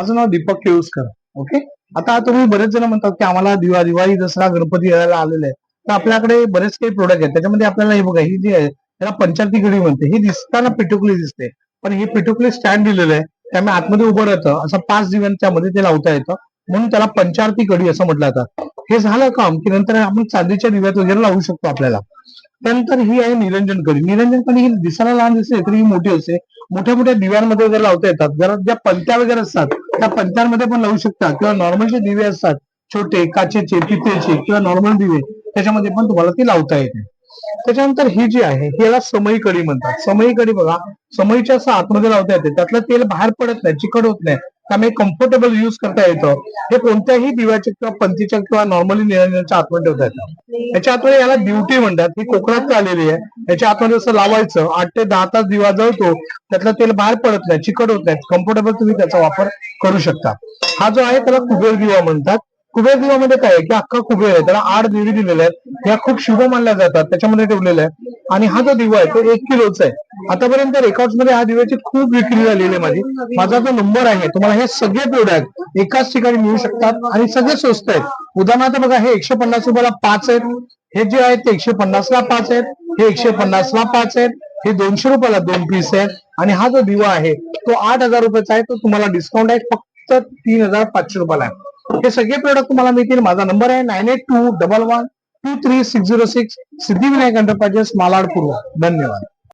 माझं नाव दीपक केळुसकर. ओके आता तुम्ही बरेच जण म्हणतात की आम्हाला दिवा दिवाळी दसरा गणपती यायला आलेले आहे तर आपल्याकडे बरेच काही प्रोडक्ट आहेत. त्याच्यामध्ये आपल्याला हे बघा ही जी आहे त्याला पंचायती घडी म्हणते. ही दिसताना पिटुकली दिसते. पण ही पिटुकली स्टँड दिलेलं आहे. त्यामुळे आतमध्ये उभं राहतं. असं पाच दिव्यांच्या मध्ये ते लावता येतं. म्हणून त्याला पंचारती कडी असं म्हटलं जातं. हे झालं काम की नंतर आपण चांदीच्या दिव्यात वगैरे लावू शकतो आपल्याला. त्यानंतर ही आहे निरंजन कडी निरंजन कडी ही दिसायला लहान दिसते तरी ही मोठी असते. मोठ्या मोठ्या दिव्यांमध्ये वगैरे लावता येतात. जरा ज्या पंत्या वगैरे असतात त्या पंत्यांमध्ये पण लावू शकता. किंवा नॉर्मल जे दिवे असतात छोटे काचेचे पितेचे किंवा नॉर्मल दिवे त्याच्यामध्ये पण तुम्हाला ती लावता येते. त्याच्यानंतर ही जी आहे ही याला समई कडी म्हणतात. समई कडी बघा समईच्या असं आतमध्ये लावता येते. त्यातलं तेल बाहेर पडत नाही चिकट होत नाही. त्यामुळे कम्फर्टेबल युज करता येतं. हे कोणत्याही दिव्याच्या किंवा पंथीच्या किंवा नॉर्मली निरंजनाच्या आतमध्ये ठेवता येतं. याच्या आतमध्ये याला ड्युटी म्हणतात. ही कोकणात आलेली आहे. याच्या आतमध्ये असं लावायचं आठ ते दहा तास दिवा जळतो त्यातलं तेल बाहेर पडत नाही चिकट होत नाही. कम्फर्टेबल तुम्ही त्याचा वापर करू शकता. हा जो आहे त्याला कुबेर दिवा म्हणतात. कुबेर दिवामध्ये काय आहे की अख्खा कुबेर आहे. त्याला आठ दिवे दिलेल्या आहेत. ह्या खूप शुभ मानल्या जातात. त्याच्यामध्ये ठेवलेल्या आहे आणि हा जो दिवा आहे तो एक किलोचा आहे. आतापर्यंत रेकॉर्डमध्ये हा दिव्याची खूप विक्री झालेली आहे माझी. माझा जो नंबर आहे तुम्हाला हे सगळे प्रोडक्ट एकाच ठिकाणी मिळू शकतात आणि सगळे स्वस्त आहेत. उदाहरणार्थ बघा हे एकशे पन्नास रुपयाला पाच आहेत. हे जे आहेत ते एकशे पन्नासला पाच आहेत. हे एकशे पन्नासला पाच आहेत. हे दोनशे रुपयाला दोन पीस आहेत. आणि हा जो दिवा आहे तो आठ हजार रुपयाचा आहे. तो तुम्हाला डिस्काउंट आहे. फक्त तीन हजार पाचशे रुपयाला आहे. हे सगळे प्रोडक्ट तुम्हाला मिळतील. माझा नंबर आहे nine eight two double one two three six zero six Siddhivinayak enterprises Malad पूर्व. धन्यवाद.